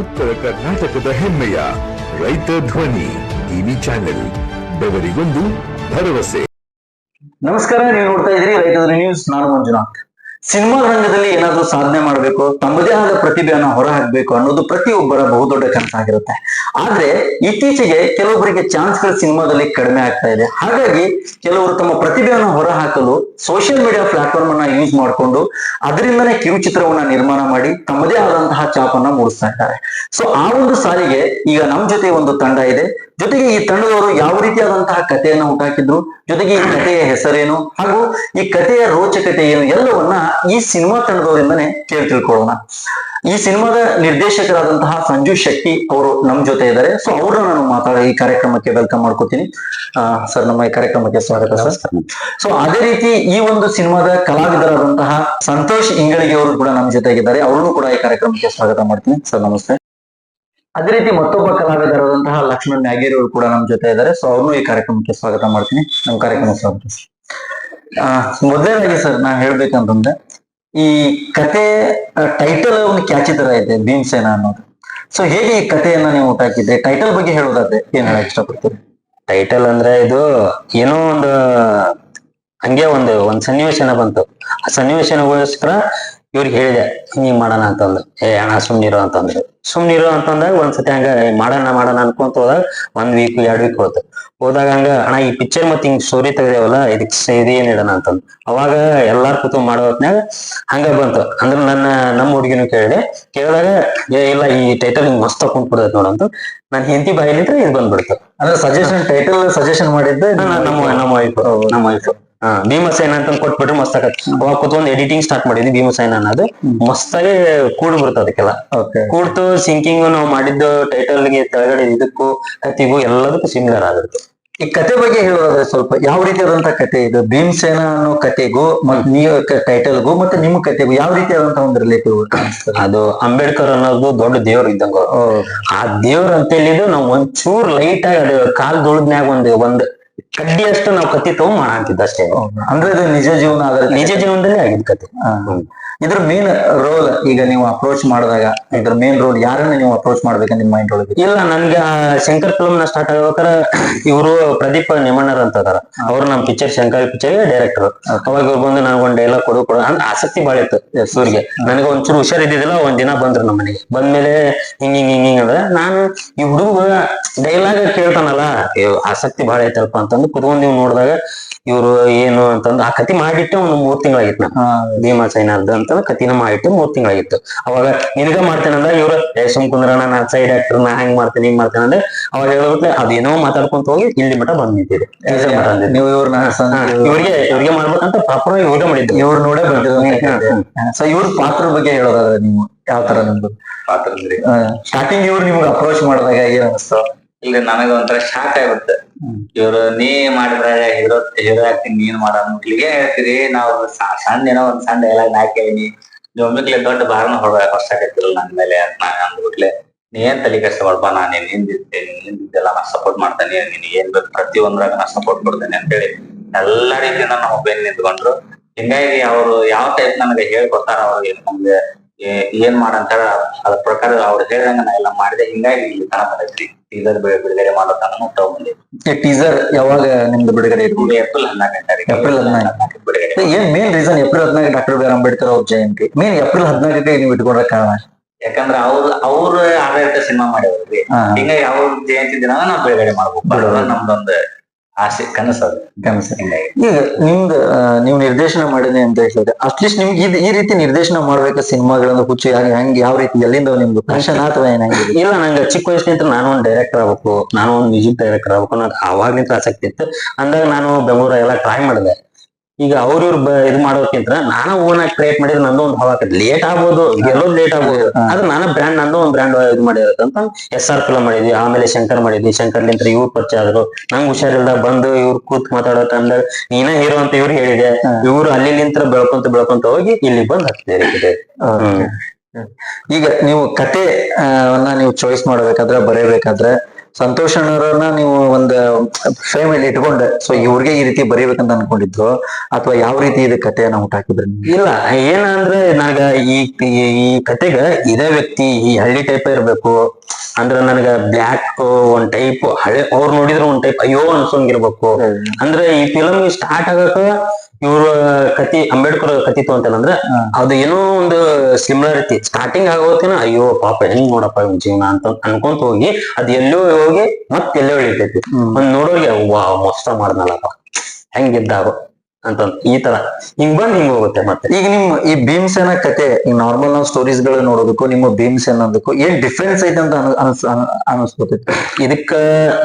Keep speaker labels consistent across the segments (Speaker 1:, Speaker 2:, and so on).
Speaker 1: ಉತ್ತರ ಕರ್ನಾಟಕದ ಹೆಮ್ಮೆಯ ರೈತ ಧ್ವನಿ ಟಿವಿ ಚಾನೆಲ್, ಬೆವರಿಗೊಂದು ಭರವಸೆ.
Speaker 2: ನಮಸ್ಕಾರ, ನೀವು ನೋಡ್ತಾ ಇದ್ದೀರಿ ಧ್ವನಿ ನ್ಯೂಸ್. ನಾನು ಮಂಜುನಾಥ್. ಸಿನಿಮಾ ರಂಗದಲ್ಲಿ ಏನಾದ್ರೂ ಸಾಧನೆ ಮಾಡಬೇಕು, ತಮ್ಮದೇ ಆದ ಪ್ರತಿಭೆಯನ್ನು ಹೊರ ಹಾಕಬೇಕು ಅನ್ನೋದು ಪ್ರತಿಯೊಬ್ಬರ ಬಹುದೊಡ್ಡ ಕನಸಾಗಿರುತ್ತೆ ಆದ್ರೆ ಇತ್ತೀಚೆಗೆ ಕೆಲವೊಬ್ಬರಿಗೆ ಚಾನ್ಸ್ಗಳು ಸಿನಿಮಾದಲ್ಲಿ ಕಡಿಮೆ ಆಗ್ತಾ ಇದೆ. ಹಾಗಾಗಿ ಕೆಲವರು ತಮ್ಮ ಪ್ರತಿಭೆಯನ್ನು ಹೊರ ಹಾಕಲು ಸೋಷಿಯಲ್ ಮೀಡಿಯಾ ಪ್ಲಾಟ್ಫಾರ್ಮ್ ಅನ್ನ ಯೂಸ್ ಮಾಡಿಕೊಂಡು ಅದರಿಂದನೇ ಕಿರುಚಿತ್ರವನ್ನ ನಿರ್ಮಾಣ ಮಾಡಿ ತಮ್ಮದೇ ಆದಂತಹ ಚಾಪನ್ನ ಮೂಡಿಸ್ತಾ ಇದ್ದಾರೆ. ಸೊ ಆ ಒಂದು ಸಾಲಿಗೆ ಈಗ ನಮ್ ಜೊತೆ ಒಂದು ತಂಡ ಇದೆ. ಜೊತೆಗೆ ಈ ತಂಡದವರು ಯಾವ ರೀತಿಯಾದಂತಹ ಕಥೆಯನ್ನ ಹುಟ್ಟಾಕಿದ್ರು ಜೊತೆಗೆ ಈ ಕಥೆಯ ಹೆಸರೇನು ಹಾಗೂ ಈ ಕಥೆಯ ರೋಚಕತೆ ಏನು ಎಲ್ಲವನ್ನ ಈ ಸಿನಿಮಾ ತಂಡದವರಿಂದನೇ ಕೇಳಿ ತಿಳ್ಕೊಳ್ಳೋಣ. ಈ ಸಿನಿಮಾದ ನಿರ್ದೇಶಕರಾದಂತಹ ಸಂಜು ಶೆಟ್ಟಿ ಅವರು ನಮ್ ಜೊತೆ ಇದ್ದಾರೆ. ಸೊ ಅವ್ರನ್ನ ನಾನು ಮಾತಾಡ ಈ ಕಾರ್ಯಕ್ರಮಕ್ಕೆ ವೆಲ್ಕಮ್ ಮಾಡ್ಕೋತೀನಿ. ಸರ್ ನಮ್ಮ ಈ ಕಾರ್ಯಕ್ರಮಕ್ಕೆ ಸ್ವಾಗತ ಸರ್. ಸೊ ಅದೇ ರೀತಿ ಈ ಒಂದು ಸಿನಿಮಾದ ಕಲಾವಿದರಾದಂತಹ ಸಂತೋಷ್ ಇಂಗಳಿಗೆ ಅವರು ಕೂಡ ನಮ್ಮ ಜೊತೆಗಿದ್ದಾರೆ. ಅವರನ್ನು ಕೂಡ ಈ ಕಾರ್ಯಕ್ರಮಕ್ಕೆ ಸ್ವಾಗತ ಮಾಡ್ತೀನಿ. ಸರ್ ನಮಸ್ತೆ. ಅದೇ ರೀತಿ ಮತ್ತೊಬ್ಬ ಕಲಾವಿದರಾದಂತಹ ಲಕ್ಷ್ಮಣ್ ನ್ಯಾಗೇರಿ ಅವರು ಕೂಡ ನಮ್ಮ ಜೊತೆ ಇದ್ದಾರೆ. ಸೊ ಅವ್ರನ್ನೂ ಈ ಕಾರ್ಯಕ್ರಮಕ್ಕೆ ಸ್ವಾಗತ ಮಾಡ್ತೀನಿ. ನಮ್ಮ ಕಾರ್ಯಕ್ರಮ ಸ್ವಾಗತ. ಮೊದಲನೇದಾಗಿ ಸರ್, ನಾ ಹೇಳ್ಬೇಕಂತಂದ್ರೆ, ಈ ಕತೆ ಟೈಟಲ್ ಒಂದು ಕ್ಯಾಚಿ ತರ ಇದೆ ಸೇನಾ ಅನ್ನೋದು. ಸೊ ಹೇಗೆ ಈ ಕಥೆಯನ್ನ ನೀವು ಊಟಾಕಿದ್ದೆ ಟೈಟಲ್ ಬಗ್ಗೆ ಹೇಳೋದಾದ್ರೆ ಏನ್ ಹೇಳಕ್ ಇಷ್ಟಪಡ್ತೀರಿ?
Speaker 3: ಟೈಟಲ್ ಅಂದ್ರೆ ಇದು ಏನೋ ಒಂದು, ಹಂಗೆ ಒಂದು, ಒಂದ್ ಸನ್ನಿವೇಶನ ಬಂತು. ಆ ಸನ್ನಿವೇಶನಗೋಸ್ಕರ ಇವ್ರಿಗೆ ಹೇಳಿದೆ ಹಿಂಗ್ ಮಾಡೋಣ ಅಂತಂದು. ಏ ಅಣ್ಣ ಸುಮ್ನಿರು ಅಂತಂದ್ರು. ಸುಮ್ನಿರು ಅಂತಂದಾಗ ಒಂದ್ಸತಿ ಹಂಗ ಮಾಡೋಣ ಮಾಡೋಣ ಅನ್ಕೊಂತ ಹೋದಾಗ ಒಂದ್ ವೀಕ್ ಎರಡ್ ವೀಕ್ ಹೋಯ್ತು ಹೋದಾಗ ಹಂಗ ಅಣ್ಣ ಈ ಪಿಕ್ಚರ್ ಮತ್ತೆ ಹಿಂಗ್ ಸ್ಟೋರಿ ತೆಗ್ದೇವಲ್ಲ ಇದಕ್ ಸ- ಇದು ಏನ್ ಇಡೋಣ ಅಂತಂದು. ಅವಾಗ ಎಲ್ಲಾರ್ ಕೂತು ಮಾಡೋ ಹೊತ್ನಾಗ ಹಂಗ ಬಂತು. ಅಂದ್ರ ನನ್ನ ನಮ್ಮ ಹುಡುಗಿನೂ ಕೇಳಿದೆ. ಕೇಳಿದಾಗ ಏ ಇಲ್ಲ ಈ ಟೈಟಲ್ ಹಿಂಗ್ ಮಸ್ತ್ ಕುಂತ್ಬಿಡ್ತೈತಿ ನೋಡಂತ ನನ್ ಹೆಂಡತಿ ಬಾಯಿಲಿದ್ರೆ ಇದು ಬಂದ್ಬಿಡ್ತು.
Speaker 2: ಅಂದ್ರೆ ಸಜೆಷನ್ ಟೈಟಲ್ ಸಜೆಷನ್ ಮಾಡಿದ್ದೆ
Speaker 3: ನಮ್ಮ ನಮ್ಮ ವೈಫ್ ನಮ್ಮ ವೈಫ್ ಹಾ ಭೀಮಸೇನ ಅಂತ ಕೊಟ್ಬಿಟ್ರೆ ಮಸ್ತ್ ಆಗತ್ತೆ. ಅವಾಗ ಕೂತ್ಕೊಂಡ್ ಎಡಿಟಿಂಗ್ ಸ್ಟಾರ್ಟ್ ಮಾಡಿದ್ವಿ ಭೀಮಸೇನ ಅನ್ನೋದು. ಮಸ್ತಾಗಿ ಕೂಡ್ ಬರುತ್ತೆ ಅದಕ್ಕೆಲ್ಲ. ಕೂಡ್ತು ಸಿಂಕಿಂಗ್ ನಾವು ಮಾಡಿದ್ದು ಟೈಟಲ್ಗೆ ಕೆಳಗಡೆ ಇದಕ್ಕೂ ಕತಿಗೂ ಎಲ್ಲದಕ್ಕೂ ಸಿಮಿಲರ್ ಆಗುತ್ತೆ.
Speaker 2: ಈ ಕತೆ ಬಗ್ಗೆ ಹೇಳೋದ್ರೆ ಸ್ವಲ್ಪ ಯಾವ ರೀತಿಯಾದಂತ ಕತೆ ಇದು? ಭೀಮಸೇನ ಅನ್ನೋ ಕತೆಗೂ ಮತ್ತೆ ನೀವು ಟೈಟಲ್ಗೂ ಮತ್ತೆ ನಿಮ್ಮ ಕತೆಗೂ ಯಾವ ರೀತಿಯಾದಂತ ಒಂದು ರಿಲೇಟಿವ್
Speaker 3: ಅದು ಅಂಬೇಡ್ಕರ್ ಅನ್ನೋದು ದೊಡ್ಡ ದೇವ್ರ ಇದ್ದಂಗ. ಆ ದೇವ್ರ ಅಂತ ಹೇಳಿದ್ರು ನಾವ್ ಒಂಚೂರ್ ಲೈಟ್ ಆಗಿ ಕಾಲ್ ದುಳದ್ನ್ಯಾಗ ಒಂದ್ ಒಂದ್ ಕಡ್ಡಿಯಷ್ಟು ನಾವು ಕತ್ತಿ ತಗೊಂಡ್ ಮಾಡಂತಿದ್ದ ಅಷ್ಟೇ.
Speaker 2: ಅಂದ್ರೆ ಅದು ನಿಜ ಜೀವನ ಆದ್ರೆ
Speaker 3: ನಿಜ ಜೀವನದಲ್ಲಿ ಆಗಿದ್ ಕತೆ
Speaker 2: ಇದ್ರ ಮೇನ್ ರೋಲ್ ಈಗ ನೀವು ಅಪ್ರೋಚ್ ಮಾಡಿದಾಗ ಇದ್ರ ಮೇನ್ ರೋಲ್ ಯಾರನ್ನ ನೀವು ಅಪ್ರೋಚ್ ಮಾಡ್ಬೇಕು ನಿಮ್ಮ ಮೈಂಡ್ ಒಳಗೆ?
Speaker 3: ಇಲ್ಲ ನನ್ಗೆ ಶಂಕರ್ ಫಿಲ್ಮ್ನ ಸ್ಟಾರ್ಟ್ ಆಗ್ಬೇಕಾರ ಇವರು ಪ್ರದೀಪ್ ನಿಮಣ್ಣರ್ ಅಂತ ಅದಾರ ಅವ್ರು ನಮ್ ಪಿಕ್ಚರ್ ಶಂಕರ್ ಪಿಕ್ಚರ್ ಡೈರೆಕ್ಟರ್ ಅವಾಗ ಇವ್ರು ಬಂದು ನನಗೆ ಒಂದ್ ಡೈಲಾಗ್ ಕೊಡು ಕೊಡು ಅಂತ ಆಸಕ್ತಿ ಬಾಳ ಇತ್ತು ಸೂರ್ಗೆ ನನಗೆ ಒಂಚೂರು ಹುಷಾರ್ ಇದ್ದಿದ್ದಿಲ್ಲ ಒಂದ್ ದಿನ ಬಂದ್ರು ನಮ್ಮ ಮನೆಗೆ. ಬಂದ್ಮೇಲೆ ಹಿಂಗ್ ಹಿಂಗ್ ಹಿಂಗ್ ಹಿಂಗ್ ಅಂದ್ರೆ ನಾನು ಈ ಹುಡುಗ ಡೈಲಾಗ್ ಕೇಳ್ತಾನಲ್ಲ ಆಸಕ್ತಿ ಬಾಳ ಐತಲ್ಪ ಅಂತಂದು ಕುತ್ಕೊಂಡ್ ನೀವು ನೋಡಿದಾಗ ಇವ್ರು ಏನು ಅಂತಂದ್ ಆ ಕತಿ ಮಾಡಿಟ್ಟು ಒಂದು ಮೂರ್ ತಿಂಗಳಾಗಿತ್ತು ನಾನು ಭೀಮಾ ಸೈನಾರ್ದ ಅಂತ ಕತಿನ ಮಾಡಿಟ್ಟು ಮೂರ್ ತಿಂಗಳಾಗಿತ್ತು. ಅವಾಗ ನಿನಗ ಮಾಡ್ತೇನಂದ ಇವ್ರ ಸುಮ್ ಕುಂದ್ರಣ ನಾ ಸೈಡ್ ಆಕ್ಟರ್ ನಾ ಹೆಂಗ್ ಮಾಡ್ತೇನೆ ಹಿಂಗ್ ಮಾಡ್ತೇನೆ ಅಂದ್ರೆ ಅವಾಗ ಹೇಳ್ಬಿಟ್ಲೆ ಅದೇನೋ ಮಾತಾಡ್ಕೊಂತ ಹೋಗಿ ಇಲ್ಲಿ ಮಠ ಬಂದ್ ನಿಂತಿದೆ.
Speaker 2: ನೀವು ಇವ್ರನ್ನ
Speaker 3: ಇವ್ರಿಗೆ ಇವ್ರಿಗೆ ಮಾಡ್ಬೇಕಂತ ಆಗಿ ಇವ್ರಿಗೆ ಮಾಡಿದ್ದು.
Speaker 2: ಇವ್ರ ನೋಡೇ ಬಂದಿರೋ ಸೊ ಇವ್ರ ಪಾತ್ರ ಬಗ್ಗೆ ಹೇಳೋದಾದ್ರೆ ನೀವು ಯಾವ ತರ ನಿಮ್ದು
Speaker 4: ಪಾತ್ರ
Speaker 2: ಸ್ಟಾರ್ಟಿಂಗ್ ಇವ್ರು ನಿಮ್ಗೆ ಅಪ್ರೋಚ್ ಮಾಡಿದಾಗ ಏನ್ ಅನಿಸ್ತು?
Speaker 4: ಇಲ್ಲಿ ನನಗ ಒಂಥರ ಶಾಕ್ ಆಗುತ್ತೆ. ಇವ್ರು, ನೀ ಮಾಡಿದ್ರೆ ಹೀರೋ ಹೀರೋ ಆಕ್ಟಿಂಗ್ ನೀನ್ ಮಾಡ ಮಕ್ಳಿಗೆ ಹೇಳ್ತೀರಿ ನಾವು ಸಣ್ಣ ಏನೋ ಒಂದ್ ಸಣ್ಣ ಡೈಲಾಗ್ ಹಾಕೇನಿ ಒಮ್ಮಿಗ್ಲೆ ದೊಡ್ಡ ಭಾರನ ಹೊಡ್ಬೇಕು ಆಗತ್ತಿಲ್ಲ ನನ್ ಮೇಲೆ ಅಂತ ನಾನು ಅಂದ್ಬಿಟ್ಲೆ, ನೀ ಏನ್ ತಲೆ ಕೆಡ್ಸ ನಾ ನಾನು ಹಿಂದಿದ್ದೇನೆ ಹಿಂದಿದ್ದೆಲ್ಲ ನಾ ಸಪೋರ್ಟ್ ಮಾಡ್ತೇನೆ. ನೀನ್ ಏನ್ ಬೇಕು ಪ್ರತಿಯೊಂದ್ರಾಗ ನಾ ಸಪೋರ್ಟ್ ಕೊಡ್ತೇನೆ ಅಂತೇಳಿ ಎಲ್ಲಾ ರೀತಿಯಿಂದ ನಾವು ಬೆನ್ ನಿಂತ್ಕೊಂಡ್ರು. ಹಿಂಗಾಗಿ ಅವರು ಯಾವ ಟೈಪ್ ನನಗೆ ಹೇಳ್ಕೊಡ್ತಾರ ಅವ್ರಿಗೆ ನಮ್ಗೆ ಏನ್ ಮಾಡಂತಾರ ಅದ್ರ ಪ್ರಕಾರ ಅವ್ರು ಹೇಳ್ದಂಗ ನಾ ಎಲ್ಲ ಮಾಡಿದೆ ಹಿಂಗಾಗಿ ಇಲ್ಲಿ ತನ ಬಂದೈತ್ರಿ ಟೀಸರ್ ಬಿಡುಗಡೆ ಮಾಡೋ ತನಕ ತಗೊಂಡ್ಬಂದಿ
Speaker 2: ಟೀಸರ್ ಯಾವಾಗ ನಿಮ್ದು ಬಿಡುಗಡೆ ಇರ್ಬೋದು
Speaker 4: ಏಪ್ರಿಲ್ ಹದಿನಾಲ್ಕನೇ ತಾರೀಕು
Speaker 2: ಏಪ್ರಿಲ್ ಹದಿನಾಲ್ಕು.
Speaker 4: ಬಿಡುಗಡೆ
Speaker 2: ಏನ್ ಮೇನ್ ರೀಸನ್ ಏಪ್ರಿಲ್ ಹದಿನಾಲ್ಕು ಡಾಕ್ಟರ್ ಬಿ ಆರ್ ಅಂಬೇಡ್ಕರ್ ಅವ್ರ ಜಯಂತಿ ಮೇನ್ ಏಪ್ರಿಲ್ ಹದಿನಾಲ್ಕಕ್ಕೆ ನೀವು ಇಟ್ಕೊಂಡ್ರ ಕಾರಣ
Speaker 4: ಯಾಕಂದ್ರ ಅವ್ರ ಅವ್ರ ಆಡಳಿತ ಸಿನಿಮಾ ಮಾಡಿದ್ರಿ
Speaker 2: ಹಾ.
Speaker 4: ಹಿಂಗಾಗಿ ಅವ್ರ ಜಯಂತಿ ದಿನ ನಾವ್ ಬಿಡುಗಡೆ ಮಾಡ್ಬೇಕು ಅನ್ನೋದು ನಮ್ದೊಂದು ಆಸೆ ಕನಸು ಅದು.
Speaker 2: ಈಗ ನಿಮ್ದು ನೀವು ನಿರ್ದೇಶನ ಮಾಡಿದೆ ಅಂತ ಹೇಳಿದ್ರೆ ಅಟ್ಲೀಸ್ಟ್ ನಿಮ್ಗೆ ಇದು ಈ ರೀತಿ ನಿರ್ದೇಶನ ಮಾಡ್ಬೇಕು ಸಿನಿಮಾಗಳನ್ನು ಹುಚ್ಚು ಹೆಂಗ್ ಯಾವ ರೀತಿ ಎಲ್ಲಿಂದ ನಿಮ್ದು ಪ್ಯಾಷನ್ ಅಥವಾ ಏನಾಗಿದೆ?
Speaker 3: ಇಲ್ಲ ನಂಗೆ ಚಿಕ್ಕ ವಯಸ್ಸಿನಿಂದ ನಾನು ಒಂದು ಡೈರೆಕ್ಟರ್ ಆಗ್ಬೇಕು ನಾನು ಒಂದು ಮ್ಯೂಸಿಕ್ ಡೈರೆಕ್ಟರ್ ಆಗ್ಬೇಕು ಅನ್ನೋದು ಆವಾಗ್ಲಿಂದ ಆಸಕ್ತಿ ಇತ್ತು. ಅಂದಾಗ ನಾನು ಬೆಂಗಳೂರ ಎಲ್ಲ ಟ್ರೈ ಮಾಡಿದೆ. ಈಗ ಅವ್ರವ್ರು ಇದು ಮಾಡೋಕ್ಕಿಂತ ನಾನು ಓನ್ ಆಗಿ ಕ್ರಿಯೇಟ್ ಮಾಡಿದ್ರೆ ನಂದು ಒಂದು ಹವಾ ಲೇಟ್ ಆಗ್ಬೋದು ಗೆಲ್ಲೋದು ಲೇಟ್ ಆಗ್ಬೋದು. ಆದ್ರೆ ನಾನು ಬ್ರ್ಯಾಂಡ್ ನಂದು ಒಂದು ಬ್ರ್ಯಾಂಡ್ ಇದು ಮಾಡಿರತ್ತಂತ ಅಂತ ಎಸ್ ಆರ್ ಫಿಲಮ್ ಮಾಡಿದ್ವಿ ಆಮೇಲೆ ಶಂಕರ್ ಮಾಡಿದ್ವಿ. ಶಂಕರ್ಲಿಂತ್ರ ಇವ್ರು ಪರಿಚಯ ಆದ್ರು. ನಂಗೆ ಹುಷಾರಿಲ್ಲ ಬಂದು ಇವ್ರು ಕೂತ್ ಮಾತಾಡೋತ ಅಂದ ನೀನ ಹೀರೋ ಅಂತ ಇವ್ರು ಹೇಳಿದೆ. ಇವ್ರು ಅಲ್ಲಿಂತ್ರ ಬೆಳ್ಕೊಂತ ಬೆಳ್ಕೊಂತ ಹೋಗಿ ಇಲ್ಲಿ ಬಂದ್ ಹತ್ತಿದೆ
Speaker 2: ಈಗ. ನೀವು ಕತೆ ನೀವು ಚಾಯ್ಸ್ ಮಾಡಬೇಕಾದ್ರೆ ಬರೀಬೇಕಾದ್ರೆ ಸಂತೋಷ್ ಅಣ್ಣವ್ರನ್ನ ನೀವು ಒಂದು ಫ್ರೇಮ್ ಅಲ್ಲಿ ಇಟ್ಕೊಂಡೆ. ಸೊ ಇವ್ರಿಗೆ ಈ ರೀತಿ ಬರೀಬೇಕಂತ ಅನ್ಕೊಂಡಿದ್ರು ಅಥವಾ ಯಾವ ರೀತಿ ಇದು ಕಥೆಯನ್ನ ಊಟ ನೀವು?
Speaker 3: ಇಲ್ಲ ಏನಂದ್ರೆ ನನಗ ಈ ಈ- ಕತೆಗ ಇದೇ ವ್ಯಕ್ತಿ ಈ ಹಳ್ಳಿ ಟೈಪ್ ಇರ್ಬೇಕು. ಅಂದ್ರ ನನಗ ಬ್ಲ್ಯಾಕ್ ಒಂದ್ ಟೈಪ್ ಹಳೆ ಅವ್ರು ನೋಡಿದ್ರೆ ಒಂದ್ ಟೈಪ್ ಅಯ್ಯೋ ಅನ್ಸೋಂಗಿರ್ಬೇಕು. ಅಂದ್ರೆ ಈ ಫಿಲಮ್ ಸ್ಟಾರ್ಟ್ ಆಗಕ ಇವ್ರ ಕತಿ ಅಂಬೇಡ್ಕರ್ ಕತಿ ಅಂತಂದ್ರೆ ಅದು ಏನೋ ಒಂದು ಸಿಮಿಲಾರಿಟಿ ಸ್ಟಾರ್ಟಿಂಗ್ ಆಗೋತೇನ ಅಯ್ಯೋ ಪಾಪ ಹೆಂಗ್ ನೋಡಪ್ಪ ಇವ್ ಜೀವನ ಅಂತ ಅನ್ಕೊಂತ ಹೋಗಿ ಅದ್ ಎಲ್ಲೋ ಹೋಗಿ ಮತ್ತೆ ಎಲ್ಲೇ ಉಳಿತೈತಿ. ಒಂದ್ ನೋಡೋಗಿ ವಾ ಮಸ್ತ ಮಾಡ್ದಲ್ಲಪ್ಪ. ಹೆಂಗಿದ್ದಾವ ಅಂತ ಈ ತರ. ಹಿಂಗ್ ಬಂದ್ ಹಿಂಗ್ ಹೋಗುತ್ತೆ ಮತ್ತೆ.
Speaker 2: ಈಗ ನಿಮ್ ಈ ಭೀಮಸೇನ ಕತೆ ಕಥೆ ನಾರ್ಮಲ್ ನಾವು ಸ್ಟೋರೀಸ್ಗಳು ನೋಡೋದಕ್ಕೂ ನಿಮ್ಮ ಭೀಮಸೇನ ಅನ್ನೋದಕ್ಕೂ ಏನ್ ಡಿಫ್ರೆನ್ಸ್ ಐತೆ ಅಂತ ಅನ- ಅನ್ಸ್- ಅನ್- ಅನಿಸ್ಕೊತೈತಿ?
Speaker 3: ಇದಕ್ಕ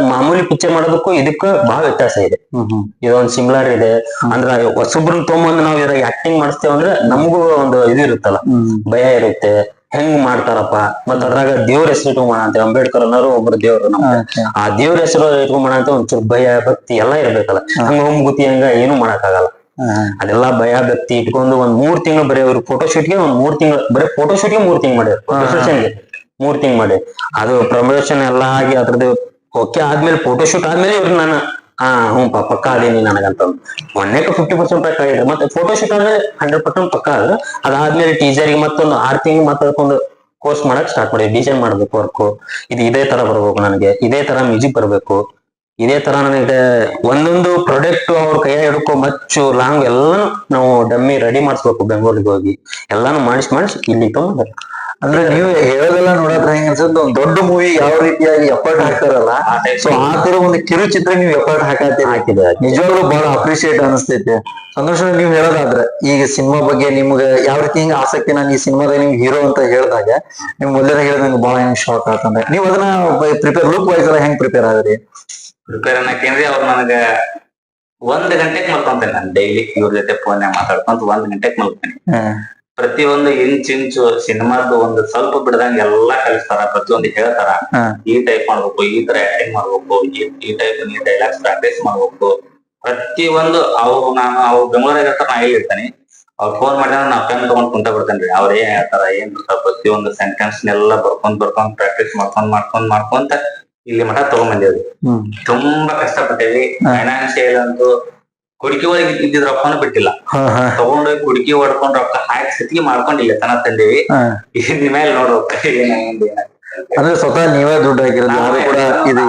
Speaker 3: ಮಾಮೂಲಿ ಪಿಕ್ಚರ್ ಮಾಡೋದಕ್ಕೂ ಇದಕ್ಕ ಬಹಳ ವ್ಯತ್ಯಾಸ ಇದೆ. ಇದೊಂದ್ ಸಿಮಿಲರ್ ಇದೆ ಅಂದ್ರ ಹೊಸಬ್ರನ್ ತೊಗೊಂಬಂದು ನಾವ್ ಇದ್ರಾಗ ಆಕ್ಟಿಂಗ್ ಮಾಡಿಸ್ತೇವೆ ಅಂದ್ರೆ ನಮಗೂ ಒಂದು ಇದು ಇರುತ್ತಲ್ಲ. ಭಯ ಇರುತ್ತೆ. ಹೆಂಗ್ ಮಾಡ್ತಾರಪ್ಪ? ಮತ್ತ ಅದ್ರಾಗ ದೇವ್ರ ಹೆಸರು ಇಟ್ಕೊಂಬೋಣ ಅಂತ ಅಂಬೇಡ್ಕರ್ ಅನ್ನೋರು ಒಬ್ರು ದೇವ್ರು ನಮ್ಗೆ. ಆ ದೇವ್ರ ಹೆಸರು ಇಟ್ಕೊಂಬೋಣ ಅಂತ ಒಂಚೂರು ಭಯ ಭಕ್ತಿ ಎಲ್ಲಾ ಇರ್ಬೇಕಲ್ಲ. ಹಂಗ ಹೋಗ್ಗುತಿ ಹಂಗ ಏನು ಮಾಡಕ್ಕಾಗಲ್ಲ. ಅದೆಲ್ಲ ಭಯ ಭಕ್ತಿ ಇಟ್ಕೊಂಡು ಒಂದ್ ಮೂರ್ ತಿಂಗಳು ಬರೀ ಅವ್ರು ಫೋಟೋಶೂಟ್ಗೆ ಒಂದ್ ಮೂರ್ ತಿಂಗಳು ಬರೀ ಫೋಟೋಶೂಟ್ಗೆ ಮೂರ್ ತಿಂಗಳು ಮಾಡ್ಯಾರ. ಮೂರ್ ತಿಂಗ್ ಮಾಡಿ ಅದು ಪ್ರಮೋಷನ್ ಎಲ್ಲಾ ಆಗಿ ಅದ್ರದ್ದು ಓಕೆ ಆದ್ಮೇಲೆ ಫೋಟೋಶೂಟ್ ಆದ್ಮೇಲೆ ಇವ್ರು ನಾನು ಹಾ, ಹ್ಞೂ ಪಕ್ಕ ಅದೇನಿ ನನಗಂತ ಮೊನ್ನೆಕ ಫಿಫ್ಟಿ ಪರ್ಸೆಂಟ್ ಪಕ್ಕ ಇದೆ ಮತ್ತೆ ಫೋಟೋಶೂಟ್ ಅಂದ್ರೆ ಹಂಡ್ರೆಡ್ ಪರ್ಸೆಂಟ್ ಪಕ್ಕ ಅದ. ಅದಾದ್ಮೇಲೆ ಟೀಚರ್ಗೆ ಮತ್ತೊಂದು ಆರ್ ತಿಂಗಳು ಮತ್ತೊಂದು ಕೋರ್ಸ್ ಮಾಡಕ್ ಸ್ಟಾರ್ಟ್ ಮಾಡಿ ಡಿಸೈನ್ ಮಾಡ್ಬೇಕು ವರ್ಕ್ ಇದು ಇದೇ ತರ ಬರ್ಬೇಕು ನನಗೆ. ಇದೇ ತರ ಮ್ಯೂಸಿಕ್ ಬರ್ಬೇಕು. ಇದೇ ತರ ನನಗೆ ಒಂದೊಂದು ಪ್ರಾಡಕ್ಟ್ ಅವ್ರ ಕೈಯಾಗ ಹಿಡ್ಕೊ ಮಚ್ಚು, ಲಾಂಗ್ ಎಲ್ಲಾನು ನಾವು ಡಮ್ಮಿ ರೆಡಿ ಮಾಡಿಸ್ಬೇಕು ಬೆಂಗಳೂರಿಗೆ ಹೋಗಿ. ಎಲ್ಲಾನು ಮಾಡಿಸಿ ಮಾಡಿಸಿ ಇಲ್ಲಿ ತಗೊಂಡ್
Speaker 2: ಅಂದ್ರೆ ನೀವು ಹೇಳೋದೆಲ್ಲ ನೋಡಕ್ ಹೆಂಗ ಅನ್ಸುತ್ತೆ? ಒಂದ್ ದೊಡ್ಡ ಮೂವಿ ಯಾವ ರೀತಿಯಾಗಿ ಎಫರ್ಟ್ ಹಾಕ್ತಾರಲ್ಲ ಸೊ ಆ ತರ ಒಂದು ಕಿರು ಚಿತ್ರ ನೀವು ಎಫರ್ಟ್ ಹಾಕತ್ತೀರಿ.
Speaker 3: ಹಾಕಿದೆ
Speaker 2: ನಿಜವಾಗ್ಲೂ ಬಹಳ ಅಪ್ರಿಶಿಯೇಟ್ ಅನಿಸ್ತೈತಿ. ಸಂತೋಷ ನೀವ್ ಹೇಳೋದಾದ್ರೆ ಈಗ ಸಿನಿಮಾ ಬಗ್ಗೆ ನಿಮ್ಗೆ ಯಾವ ರೀತಿ ಹಿಂಗ ಆಸಕ್ತಿ? ನಾನು ಈ ಸಿನಿಮಾದಾಗ ನಿಮ್ಗೆ ಹೀರೋ ಅಂತ ಹೇಳಿದಾಗ ನಿಮ್ ಮೊದಲೇ ಹೇಳಿದ ನಂಗೆ ಬಹಳ ಹೆಂಗ್ ಶಾಕ್ ಆಗ್ತಂದ್ರೆ ನೀವ್ ಅದನ್ನ ಪ್ರಿಪೇರ್ ಲುಕ್ ವೈಸ್ ಎಲ್ಲ ಹೆಂಗ್ ಪ್ರಿಪೇರ್ ಆದ್ರಿ?
Speaker 4: ಪ್ರಿಪೇರ್ ಅನ್ನಕೇನ್ರಿ ಅವ್ರು ನನಗ ಒಂದ್ ಗಂಟೆಗೆ ಮಲ್ಕೊಂತೇನೆ. ನಾನು ಡೈಲಿ ಇವ್ರ ಜೊತೆ ಫೋನ್ ಮಾತಾಡ್ಕೊಂತ ಒಂದ್ ಗಂಟೆಗೆ ಮಲ್ಕೊಂತೀನಿ. ಪ್ರತಿಯೊಂದು ಇಂಚ್ ಇಂಚು ಸಿನಿಮಾದ್ದು ಒಂದು ಸ್ವಲ್ಪ ಬಿಡದಂಗ ಎಲ್ಲಾ ಕಲಿಸ್ತಾರ ಪ್ರತಿಯೊಂದು ಹೇಳ್ತಾರ. ಈ ಟೈಪ್ ಮಾಡ್ಬೇಕು ಈ ತರ ಆಕ್ಟಿಂಗ್ ಮಾಡ್ಬೇಕು ಈ- ಟೈಪ್ ಈ ಡೈಲಾಗ್ಸ್ ಪ್ರಾಕ್ಟೀಸ್ ಮಾಡ್ಬೇಕು. ಪ್ರತಿಯೊಂದು ಅವ್ರು ನಾನು ಅವ್ರು ಬೆಂಗಳೂರಾಗ ಇರ್ತಾರ ನಾ ಇರ್ತಾನೆ ಅವ್ರು ಫೋನ್ ಮಾಡಿದ್ರೆ ನಾ ಪೆನ್ ತಗೊಂಡ್ ಕುಂತ ಬಿಡ್ತೇನ್ರಿ ಅವ್ರ ಏನ್ ಹೇಳ್ತಾರ ಏನ್ ಪ್ರತಿಯೊಂದು ಸೆಂಟೆನ್ಸ್ ನೆಲ್ಲ ಬರ್ಕೊಂಡ್ ಬರ್ಕೊಂಡ್ ಪ್ರಾಕ್ಟೀಸ್ ಮಾಡ್ಕೊಂಡ್ ಮಾಡ್ಕೊಂಡ್ ಮಾಡ್ಕೊಂತ ಇಲ್ಲಿ ಮಠ ತಗೊಂಡ್ ಬಂದೇವ್ರಿ.
Speaker 2: ಹ್ಮ್.
Speaker 4: ತುಂಬಾ ಕಷ್ಟಪಟ್ಟೇವಿ. ಫೈನಾನ್ಸಿಯಲ್ ಅಂತೂ ಕುಡಿಕೆ ಒಳಗೆ ಇದ್ದಿದ್ ರೊಕ್ಕನು ಬಿಟ್ಟಿಲ್ಲ. ತಗೊಂಡು ಕುಡಿಕೆ ಹೊಡ್ಕೊಂಡ್ ರೊಕ್ಕ ಹಾಕಿ ಸತಿಗೆ ಮಾಡ್ಕೊಂಡಿಲ್ಲ ತನ ತಂದೇವಿ. ಇನ್ ಮೇಲೆ ನೋಡ್ ರೊಕ್ಕ
Speaker 2: ಅಂದ್ರೆ ಸ್ವತಃ ನೀವೇ ದುಡ್ಡು ಹಾಕಿರೋದು ಯಾರು ಕೂಡ ಇದು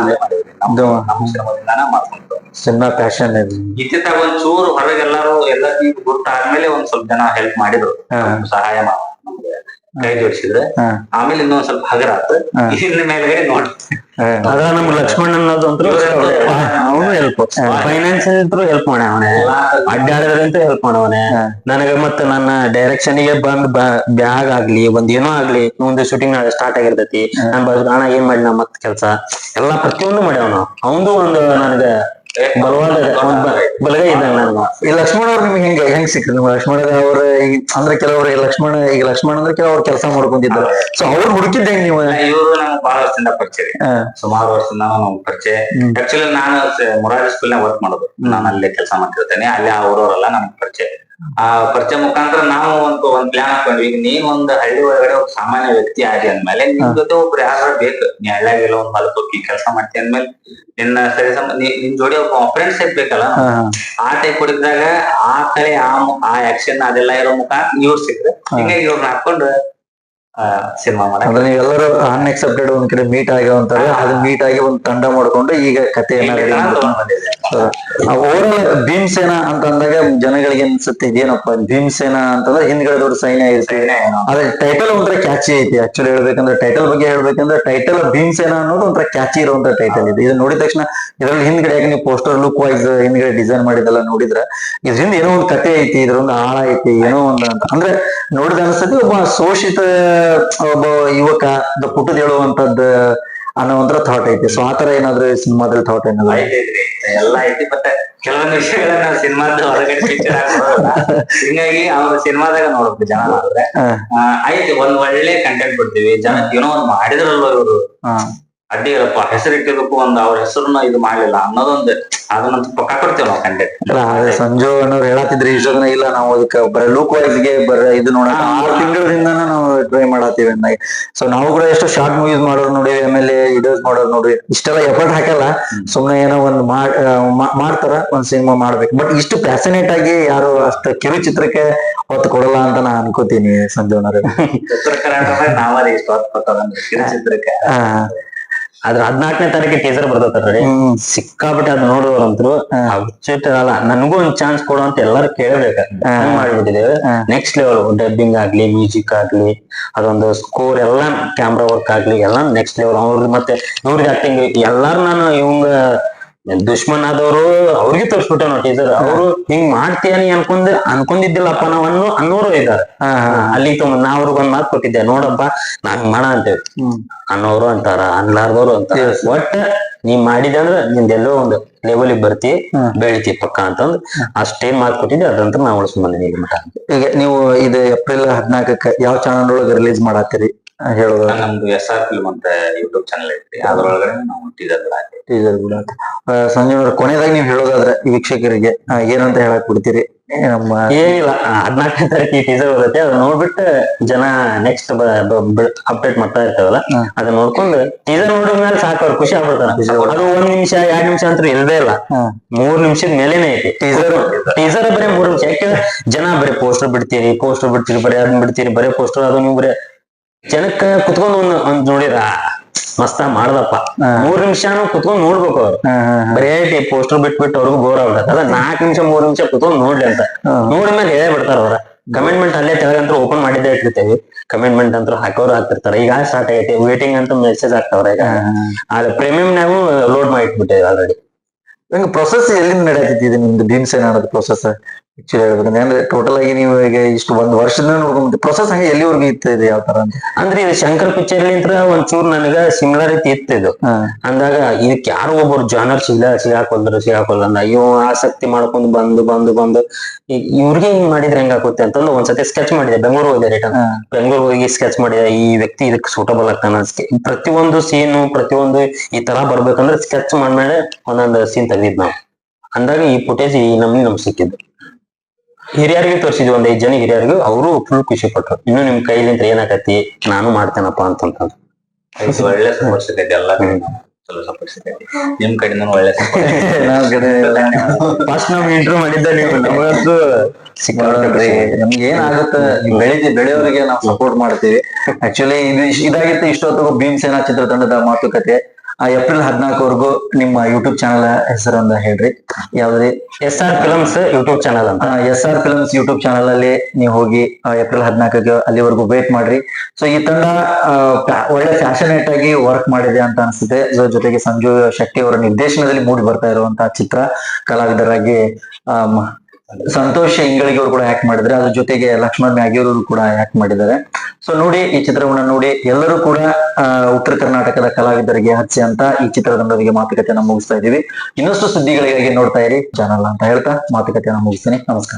Speaker 4: ನಮ್ಮ
Speaker 2: ಸಿನಿಮಾ ಪ್ಯಾಷನ್ ಇದೆ.
Speaker 4: ಇತ್ತಿತ್ತಾಗ ಒಂದ್ ಚೂರು ಹೊರಗೆ ಎಲ್ಲ ಎಲ್ಲ ಆದ್ಮೇಲೆ ಒಂದ್ ಸ್ವಲ್ಪ ಜನ ಹೆಲ್ಪ್ ಮಾಡಿದ್ರು. ಸಹಾಯ ಮಾಡ್- ನಮ್ಗೆ ಕೈ ಜೋಡಿಸಿದ್ರೆ ಆಮೇಲೆ ಇನ್ನೊಂದ್ ಸ್ವಲ್ಪ ಹಗರ ಆತು. ಇದ್ರ ಮೇಲೆ ನೋಡಿ.
Speaker 2: ಹಾ.
Speaker 3: ಅದ್ರ ನಮ್ ಲಕ್ಷ್ಮಣ್ ಅನ್ನೋದಂತೂ ಅವನು ಹೆಲ್ಪ್ ಫೈನಾನ್ಸಿಯಲ್ ಅಂತೂ ಹೆಲ್ಪ್ ಮಾಡ್ಯಾವನೆ ಅಡ್ಡಾಡೋದ್ರಂತೂ ಹೆಲ್ಪ್ ಮಾಡವನೆ. ನನಗೆ ಮತ್ತೆ ನನ್ನ ಡೈರೆಕ್ಷನ್ಗೆ ಬಂದ್ ಬ್ಯಾಗ್ ಆಗ್ಲಿ ಒಂದ್ ಏನೋ ಆಗ್ಲಿ ಒಂದು ಶೂಟಿಂಗ್ ಸ್ಟಾರ್ಟ್ ಆಗಿರ್ತೈತಿ. ನಾನ್ ಬಸ್ ನಾನಾಗ ಏನ್ ಮಾಡಿ ನಾ ಮತ್ ಕೆಲ್ಸ? ಎಲ್ಲಾ ಪ್ರತಿಯೊಂದು ಮಾಡ್ಯಾವನು ಅವಂದು ಒಂದು ನನಗೆ ಬಲವಾದ ಬಲಗೈ ಇದ್ದಂಗ
Speaker 2: ಈ ಲಕ್ಷ್ಮಣ ಅವ್ರು ನಿಮ್ಗೆ ಹೆಂಗ ಹೆಂಗ್ ಸಿಕ್ಕ್ರಿ ನಿಮ್ಗೆ ಲಕ್ಷ್ಮಣ ಅವ್ರ ಅಂದ್ರೆ ಕೆಲವ್ರು ಲಕ್ಷ್ಮಣ ಈಗ ಲಕ್ಷ್ಮಣ ಅಂದ್ರೆ ಕೆಲವ್ರು ಕೆಲಸ ಮಾಡ್ಕೊಂತಿದ್ರು. ಸೊ ಅವ್ರು ಹುಡುಕಿದ್ದೆ ಹೆಂಗ್ ನೀವು?
Speaker 4: ಇವರು ನಮ್ಗೆ ಬಹಳ ವರ್ಷದಿಂದ ಪರಿಚಯ. ಸುಮಾರು ವರ್ಷದಿಂದ ನಾನು ಪರಿಚಯ. ಆಕ್ಚುಲಿ ನಾನು ಮೊರಾರಿ ಸ್ಕೂಲ್ ನಾಗ ವರ್ಕ್ ಮಾಡೋದು. ನಾನು ಅಲ್ಲೇ ಕೆಲಸ ಮಾಡ್ತಿರ್ತೇನೆ. ಅಲ್ಲೇ ಅವ್ರವರೆಲ್ಲ ನಮ್ಗೆ ಪರಿಚಯ. ಆ ಪರಿಚಯ ಮುಖಾಂತರ ನಾವು ಒಂದು ಒಂದ್ ಪ್ಲಾನ್ ಹಾಕೊಂಡ್ವಿ. ಈಗ ನೀನ್ ಒಂದ್ ಹಳ್ಳಿ ಒಳಗಡೆ ಒಬ್ಬ ಸಾಮಾನ್ಯ ವ್ಯಕ್ತಿ ಆಗಿ ಅಂದ್ಮೇಲೆ ನಿನ್ ಜೊತೆ ಒಬ್ರು ಯಾರು ಬೇಕು. ನೀ ಹಳ್ಳಿಯಾಗೆಲ್ಲ ಒಂದ್ ಹೊಲಕ್ ಹೋಗಿ ಕೆಲಸ ಮಾಡ್ತಿ ಅಂದ್ಮೇಲೆ ನಿನ್ನ ಸರಿ ಸಮ ನಿನ್ ಜೋಡಿ ಒಬ್ಬ ಫ್ರೆಂಡ್ಸ್ ಬೇಕಲ್ಲ. ಆ ಟೈಪ್ ಹುಡುಕಿದಾಗ ಆ ಕಡೆ ಆ ಆ ಆಕ್ಷನ್ ಅದೆಲ್ಲ ಇರೋ ಮುಖ ಇವ್ರು ಸಿಕ್ರೆ ಹಿಂಗಾಗಿ ಇವ್ರನ್ನ ಹಾಕೊಂಡು ಸಿನಿಮಾ ಮಾಡಕ್
Speaker 2: ಅಂದ್ರೆ ನೀವೆಲ್ಲರೂ ಅನ್ಎಕ್ಸೆಪ್ಟೆಡ್ ಒಂದ್ ಕಡೆ ಮೀಟ್ ಆಗ್ಯಾವಂತಾರೆ ಅದು ಮೀಟ್ ಆಗಿ ಒಂದ್ ತಂಡ ಮಾಡ್ಕೊಂಡು ಈಗ ಕತೆ ಓವರಾಲ್ ಭೀಮಸೇನ ಅಂತ ಅಂದಾಗ ಜನಗಳಿಗೆ ಅನ್ಸುತ್ತೆ ಇದೇನಪ್ಪ ಭೀಮಸೇನ ಅಂತಂದ್ರೆ ಹಿಂದ್ಗಡೆ ದೊಡ್ಡ ಸೈನ್ಯ ಇರುತ್ತೆ ಅದ್ರ ಟೈಟಲ್ ಒಂಥರ ಕ್ಯಾಚಿ ಐತಿ. ಆಕ್ಚುಲಿ ಹೇಳ್ಬೇಕಂದ್ರೆ ಟೈಟಲ್ ಬಗ್ಗೆ ಹೇಳ್ಬೇಕಂದ್ರೆ ಟೈಟಲ್ ಭೀಮಸೇನ ಅನ್ನೋದು ಒಂಥರ ಕ್ಯಾಚಿ ಇರುವಂತ ಟೈಟಲ್ ಇದೆ. ಇದು ನೋಡಿದ ತಕ್ಷಣ ಇದ್ರಲ್ಲಿ ಹಿಂದ್ಗಡೆ ಯಾಕೆ ನೀವು ಪೋಸ್ಟರ್ ಲುಕ್ ವೈಸ್ ಹಿಂದ್ಗಡೆ ಡಿಸೈನ್ ಮಾಡಿದೆಲ್ಲ ನೋಡಿದ್ರೆ ಇದ್ರಿಂದ ಏನೋ ಒಂದು ಕತೆ ಐತಿ ಇದ್ರೊಂದು ಆಳ ಐತಿ ಏನೋ ಒಂದು ಅಂತ. ಅಂದ್ರೆ ನೋಡಿದ ಅನ್ಸುತ್ತೆ ಒಬ್ಬ ಶೋಷಿತ ಒಬ್ಬ ಯುವಕ ದ ಪುಟದ ಹೇಳುವಂತದ್ದು ಅನ್ನೋ ಒಂಥರ ಥಾಟ್ ಐತಿ. ಸೊ ಆತರ ಏನಾದ್ರು ಸಿನಿಮಾದಲ್ಲಿ ಥಾಟ್ ಏನಾದ್ರು
Speaker 4: ಐತೈತ್ರಿ ಎಲ್ಲ ಐತಿ ಬಟ್ ಕೆಲವೊಂದು ವಿಷಯಗಳನ್ನ ನಾವು ಸಿನಿಮಾದ ಹೊರಗಡೆ ಪಿಕ್ಚರ್ ಹಿಂಗಾಗಿ ಅವ್ರ ಸಿನಿಮಾದಾಗ ನೋಡ್ಬೇಕು ಜನ ನೋಡಿದ್ರೆ
Speaker 2: ಹಾ.
Speaker 4: ಆ, ಐತಿ ಒಂದ್ ಒಳ್ಳೆ ಕಂಟೆಂಟ್ ಬಿಡ್ತೀವಿ ಜನ ಏನೋ ಒಂದ್ ಮಾಡಿದ್ರಲ್ವ ಇವರು. ಅಡ್ಡಿ ಇಲ್ಲಪ್ಪ ಒಂದ್ ಅವ್ರ ಹೆಸರನ್ನ ಇದು ಮಾಡ್ಲಿಲ್ಲ ಅನ್ನೋದೊಂದು. ಅದನ್ನಂತ ಪಕ್ಕ ಕೊಡ್ತೇವೆ ನಾವು
Speaker 2: ಅದೇ ಸಂಜು ಅನ್ನೋರು ಹೇಳತ್ತಿದ್ರಿ ಇಷ್ಟ ದಿನ ಇಲ್ಲ ನಾವು ಅದಕ್ಕೆ ಬರೀ ಲೂಕ್ ವೈಸ್ಗೆ ಬರ ಇದು ನೋಡೋಣ. ಆರು ತಿಂಗಳಿಂದ ನಾವು ಟ್ರೈ ಮಾಡತ್ತೀವಿ ಅಂದಾಗ. ಸೊ ನಾವು ಕೂಡ ಎಷ್ಟು ಶಾರ್ಟ್ ಮೂವೀಸ್ ಮಾಡೋರು ನೋಡಿ ಆಮೇಲೆ ವಿಡಿಯೋಸ್ ಮಾಡೋರು ನೋಡಿ ಇಷ್ಟೆಲ್ಲ ಎಫರ್ಟ್ ಹಾಕಲ್ಲ. ಸುಮ್ನೆ ಏನೋ ಒಂದು ಮಾಡ್ತಾರ ಒಂದ್ ಸಿನಿಮಾ ಮಾಡ್ಬೇಕು. ಬಟ್ ಇಷ್ಟು ಪ್ಯಾಸನೇಟ್ ಆಗಿ ಯಾರು ಅಷ್ಟು ಕಿರು ಚಿತ್ರಕ್ಕೆ ಹೊತ್ತು ಕೊಡಲ್ಲ ಅಂತ ನಾ ಅನ್ಕೋತೀನಿ ಸಂಜು ಅನ್ನೋರು
Speaker 4: ಉತ್ತರ ಕರ್ನಾಟಕ ನಾವೇ ಇಷ್ಟ ಹೊತ್ತು ಕೊಟ್ಟದಂದ್ರೆ ಕಿರುಚಿತ್ರಕ್ಕೆ
Speaker 2: ಆ,
Speaker 3: ಅದ್ರ ಹದಿನಾಲ್ಕನೇ ತಾರೀಕು ಟೀಸರ್ ಬರ್ತೈತ್ರಿ
Speaker 2: ನೋಡಿ
Speaker 3: ಸಿಕ್ಕಾಬಿಟ್ಟೆ ಅದ್ ನೋಡುವಂತರು ಅಲ್ಲ ನನಗೂ ಒಂದ್ ಚಾನ್ಸ್ ಕೊಡು ಅಂತ ಎಲ್ಲಾರು ಕೇಳಬೇಕು. ಮಾಡ್ಬಿಟ್ಟಿದ್ದೇವೆ. ನೆಕ್ಸ್ಟ್ ಲೆವೆಲ್ ಡಬ್ಬಿಂಗ್ ಆಗ್ಲಿ ಮ್ಯೂಸಿಕ್ ಆಗ್ಲಿ ಅದೊಂದು ಸ್ಕೋರ್ ಎಲ್ಲ ಕ್ಯಾಮ್ರಾ ವರ್ಕ್ ಆಗ್ಲಿ ಎಲ್ಲ ನೆಕ್ಸ್ಟ್ ಲೆವೆಲ್ ಅವ್ರದ್ದು ಮತ್ತೆ ಇವ್ರಿಗೆ ಆಕ್ಟಿಂಗ್ ಎಲ್ಲಾರು ನಾನು ಇವಂಗ ದುಶ್ಮನ್ ಆದವರು ಅವ್ರಿಗೆ ತೋರಿಸ್ಬಿಟ್ಟ ನೋಡಿ ಟೀಚರ್ ಅವರು ಹಿಂಗ್ ಮಾಡ್ತೀಯನಿ ಅನ್ಕೊಂಡ್ ಅನ್ಕೊಂಡಿದ್ದಿಲ್ಲಪ್ಪ ನಾವ್ ಅನ್ನೋ ಅನ್ನೋರು ಇದಾರೆ. ಅಲ್ಲಿ ತೊಗೊಂಡ್ ನಾ ಅವ್ರಿಗೆ ಒಂದ್ ಮಾತು ಕೊಟ್ಟಿದ್ದೆ ನೋಡಪ್ಪ ನಾನ್ ಮಾಡ ಅಂತೇವಿ ಅನ್ನೋರು ಅಂತಾರ ಅನ್ಲಾರ್ದವ್ರು ಅಂತಾರ. ಒಟ್ಟ ನೀ ಮಾಡಿದೆ ಅಂದ್ರ ನಿಂದೆಲ್ಲೋ ಒಂದು ಲೆವೆಲಿಗೆ ಬರ್ತಿ ಬೆಳಿತಿ ಪಕ್ಕ ಅಂತಂದ್ ಅಷ್ಟೇನ್ ಮಾತು ಕೊಟ್ಟಿದ್ದೆ ಅದಂತ ನಾ ಉಳಿಸ್ಬಂದಿನಿ ಈಗ ಮಟ
Speaker 2: ಈಗ ನೀವು ಇದು ಏಪ್ರಿಲ್ ಹದಿನಾಲ್ಕಕ್ಕೆ ಯಾವ ಚಾನಲ್ ಒಳಗೆ ರಿಲೀಸ್ ಮಾಡಾತ್ತೀರಿ? ಹೇಳೋದು.
Speaker 4: ನಮ್ದು ಎಸ್ ಆರ್ ಫಿಲ್ಮ್ ಅಂತ ಯೂಟ್ಯೂಬ್ ಚಾನಲ್ ಐತ್ರಿ. ಅದ್ರೊಳಗಡೆ ನಾವು ಟೀಸರ್ ಹಾಕಿ
Speaker 2: ಟೀಸರ್ ಕೂಡ ಸಂಜೀವ್ ಸಂಜೆ ಅವ್ರ ಕೊನೆಯದಾಗಿ ನೀವು ಹೇಳೋದಾದ್ರೆ ವೀಕ್ಷಕರಿಗೆ ಏನಂತ ಹೇಳಕ್ ಬಿಡ್ತೀರಿ? ನಮ್ಮ
Speaker 3: ಏನಿಲ್ಲ ಹದಿನಾಲ್ಕನೇ ತಾರೀಕು ಟೀಸರ್ ಬರುತ್ತೆ. ಅದನ್ನ ನೋಡ್ಬಿಟ್ಟು ಜನ ನೆಕ್ಸ್ಟ್ ಅಪ್ಡೇಟ್ ಮಾಡ್ತಾ ಇರ್ತಾವಲ್ಲ ಅದನ್ನ ನೋಡ್ಕೊಂಡು ಟೀಸರ್ ನೋಡಿದ್ಮೇಲೆ ಸಾಕು ಅವ್ರು ಖುಷಿ ಆಗ್ಬಿಡ್ತಾರ. ಅದು ಒಂದ್ ನಿಮಿಷ ಎರಡ್ ನಿಮಿಷ ಅಂತ ಇಲ್ವೇ ಇಲ್ಲ. ಮೂರ್ ನಿಮಿಷದ ಮೇಲೇನೆ ಐತಿ. ಟೀಸರ್ ಟೀಸರ್ ಬರೀ ಮೂರ್ ನಿಮಿಷ. ಯಾಕಂದ್ರೆ ಜನ ಬರೀ ಪೋಸ್ಟರ್ ಬಿಡ್ತೀರಿ ಪೋಸ್ಟರ್ ಬಿಡ್ತೀರಿ ಬರೀ ಅದನ್ನ ಬಿಡ್ತೀರಿ ಬರೀ ಪೋಸ್ಟರ್ ಅದು ನೀವು ಬರೀ ಜನಕ್ಕೆ ಕುತ್ಕೊಂಡು ಒಂದ್ ಒಂದ್ ನೋಡಿರ ಮಸ್ತ ಮಾಡ್ದಪ್ಪ. ಮೂರ್ ನಿಮಿಷನು ಕುತ್ಕೊಂಡ್ ನೋಡ್ಬೇಕು ಅವ್ರು. ಬರೇ ಪೋಸ್ಟರ್ ಬಿಟ್ಬಿಟ್ಟು ಅವ್ರಿಗೂ ಬೋರ್ ಆಗ್ಬಿಡತ್ತೆ. ಅದ ನಾಲ್ಕು ನಿಮಿಷ ಮೂರ್ ನಿಮಿಷ ಕುತ್ಕೊಂಡ್ ನೋಡ್ಲಿ ಅಂತ. ನೋಡಿದ್ಮೇಲೆ ಹೇಳೇ ಬಿಡ್ತಾರ ಅವ್ರ. ಕಮೆಂಟ್ಮೆಂಟ್ ಅಲ್ಲೇ ತೆಳಗಂತ್ರ ಓಪನ್ ಮಾಡಿದ್ದೇ ಇಟ್ಟಿರ್ತೇವಿ. ಕಮೆಂಟ್ಮೆಂಟ್ ಅಂತ ಹಾಕೋರು ಹಾಕ್ತಿರ್ತಾರ. ಈಗ ಸ್ಟಾರ್ಟ್ ಆಗೈತೆ. ವೇಟಿಂಗ್ ಅಂತ ಮೆಸೇಜ್ ಆಗ್ತಾವ್ರ ಈಗ. ಆದ್ರೆ ಪ್ರೀಮಿಯಂನಾಗೂ ಲೋಡ್ ಮಾಡಿ ಇಟ್ಬಿಟ್ಟೇವಿ ಆಲ್ರೆಡಿ
Speaker 2: ಹಂಗ ಪ್ರೊಸೆಸ್ ಎಲ್ಲಿಂದ ನಡೆಯತೈತಿ ಇದು ನಿಮ್ದು ಭೀಮ್ಸೇನ ಅನ್ನೋದು ಪ್ರೊಸೆಸ್ ಆಕ್ಚುಲಿ ಹೇಳ್ಬೇಕಂದ್ರೆ ಅಂದ್ರೆ ಟೋಟಲ್ ಆಗಿ ನೀವು ಈಗ ಇಷ್ಟು ಒಂದ್ ವರ್ಷದಿಂದ ನೋಡ್ಕೊಂಡ್ ಪ್ರೊಸೆಸ್ ಹಂಗೆ ಎಲ್ಲಿವರೆಗೂ ಇತ್ತು ಇದೆ ಯಾವ ತರ ಅಂತ?
Speaker 3: ಅಂದ್ರೆ ಇದು ಶಂಕರ್ ಪಿಕ್ಚರ್ ಒಂದ್ ಒಂಚೂರ್ ನನಗ ಸಿಮಿಲಾರಿಟಿ ಇತ್ತು ಇದು. ಅಂದಾಗ ಇದಕ್ಕೆ ಯಾರೋ ಒಬ್ಬರು ಜಾನರ್ ಸಿಗ ಸಿಗಾಕೊಲ್ದ್ರು ಸಿಗಾಕೊಲ್ಲ ಅಂದ ಇವ್ ಆಸಕ್ತಿ ಮಾಡ್ಕೊಂಡು ಬಂದು ಬಂದು ಬಂದು ಇವ್ರಿಗೆ ಹಿಂಗ್ ಮಾಡಿದ್ರೆ ಹೆಂಗ್ ಆಗುತ್ತೆ ಅಂತಂದು ಒಂದ್ಸತಿ ಸ್ಕೆಚ್ ಮಾಡಿದೆ. ಬೆಂಗಳೂರು ಹೋಗಿದೆ ರಿಟರ್ನ್ ಬೆಂಗಳೂರು ಹೋಗಿ ಸ್ಕೆಚ್ ಮಾಡಿದೆ. ಈ ವ್ಯಕ್ತಿ ಇದಕ್ಕೆ ಸೂಟಬಲ್ ಆಗ್ತಾನ ಪ್ರತಿಯೊಂದು ಸೀನು ಪ್ರತಿಯೊಂದು ಈ ತರ ಬರ್ಬೇಕಂದ್ರೆ ಸ್ಕೆಚ್ ಮಾಡ್ಮೇಲೆ ಒಂದೊಂದು ಸೀನ್ ತೆಗ್ದಿದ್ ನಾವು. ಅಂದಾಗ ಈ ಫುಟೇಜ್ ಈ ನಮ್ಗೆ ನಮ್ಗೆ ಸಿಕ್ಕಿದ್ದು. ಹಿರಿಯರಿಗೆ ತೋರಿಸಿದ್ವಿ ಒಂದ್ ಐದ್ ಜನ ಹಿರಿಯರಿಗೂ. ಅವರು ಫುಲ್ ಖುಷಿ ಪಟ್ರು. ಇನ್ನು ನಿಮ್ ಕೈಲಿಂದ ಏನಾಗತ್ತಿ? ನಾನು ಮಾಡ್ತೇನಪ್ಪ ಅಂತಂತಂದು
Speaker 4: ಇದು ಒಳ್ಳೆ ಸಪೋರ್ಟ್ ಎಲ್ಲ ಎಲ್ಲಾ ಕಡೆ ಚಲೋ ಸಪೋರ್ಟ್ ನಿಮ್ ಕಡೆಯಿಂದ ಒಳ್ಳೆ
Speaker 3: ಫಸ್ಟ್ ನಾವ್ ಇಂಟರ್ವ್ಯೂ ಮಾಡಿದ್ದ ನೀವು. ನಮಗಂತೂ
Speaker 2: ನೋಡ್ರಿ ನಮ್ಗೆ ಏನಾಗುತ್ತ? ನೀವು ಬೆಳಿತಿ ಬೆಳೆಯೋರಿಗೆ ನಾವು ಸಪೋರ್ಟ್ ಮಾಡ್ತೀವಿ. ಆಕ್ಚುಲಿ ಇದು ಇದಾಗಿತ್ತು ಇಷ್ಟೊತ್ತಿಗೂ ಭೀಮಸೇನಾ ಚಿತ್ರತಂಡದ ಮಾತುಕತೆ. ಏಪ್ರಿಲ್ ಹದಿನಾಲ್ಕವರೆಗೂ ನಿಮ್ಮ ಯೂಟ್ಯೂಬ್ ಚಾನಲ್ ಹೆಸರನ್ನ ಹೇಳ್ರಿ. ಯಾವ್ದ್ರಿ?
Speaker 3: S R films YouTube channel ಅಂತ.
Speaker 2: S R films YouTube channel ಅಲ್ಲಿ ನೀವು ಹೋಗಿ ಆ, ಏಪ್ರಿಲ್ ಹದಿನಾಲ್ಕಕ್ಕೆ ಅಲ್ಲಿವರೆಗೂ ವೇಟ್ ಮಾಡ್ರಿ. ಸೊ ಈ ತಂಡ ಒಳ್ಳೆ ಫ್ಯಾಷನೇಟ್ ಆಗಿ ವರ್ಕ್ ಮಾಡಿದೆ ಅಂತ ಅನ್ಸುತ್ತೆ. ಸೊ ಜೊತೆಗೆ ಸಂಜು ಶೆಟ್ಟಿ ಅವರ ನಿರ್ದೇಶನದಲ್ಲಿ ಮೂಡಿ ಬರ್ತಾ ಇರುವಂತಹ ಚಿತ್ರ ಕಲಾವಿದರಾಗಿ ಸಂತೋಷ್ ಇಂಗಳಿಗೆ ಕೂಡ ಆಕ್ಟ್ ಮಾಡಿದ್ರೆ ಅದ್ರ ಜೊತೆಗೆ ಲಕ್ಷ್ಮಣ್ ಮ್ಯಾಗಿಯವರು ಕೂಡ ಆಕ್ಟ್ ಮಾಡಿದ್ದಾರೆ. ಸೊ ನೋಡಿ ಈ ಚಿತ್ರವನ್ನ ನೋಡಿ. ಎಲ್ಲರೂ ಕೂಡ ಉತ್ತರ ಕರ್ನಾಟಕದ ಕಲಾವಿದರಿಗೆ ಹಚ್ಚಿ ಅಂತ ಈ ಚಿತ್ರತಂಡದೊಂದಿಗೆ ಮಾತುಕತೆಯನ್ನ ಮುಗಿಸ್ತಾ ಇದ್ದೀವಿ. ಇನ್ನಷ್ಟು ಸುದ್ದಿಗಳಿಗಾಗಿ ನೋಡ್ತಾ ಇರಿ. ಚಾನಲ್ ಅಂತ ಹೇಳ್ತಾ ಮಾತುಕತೆಯನ್ನ ಮುಗಿಸ್ತೀನಿ. ನಮಸ್ಕಾರ.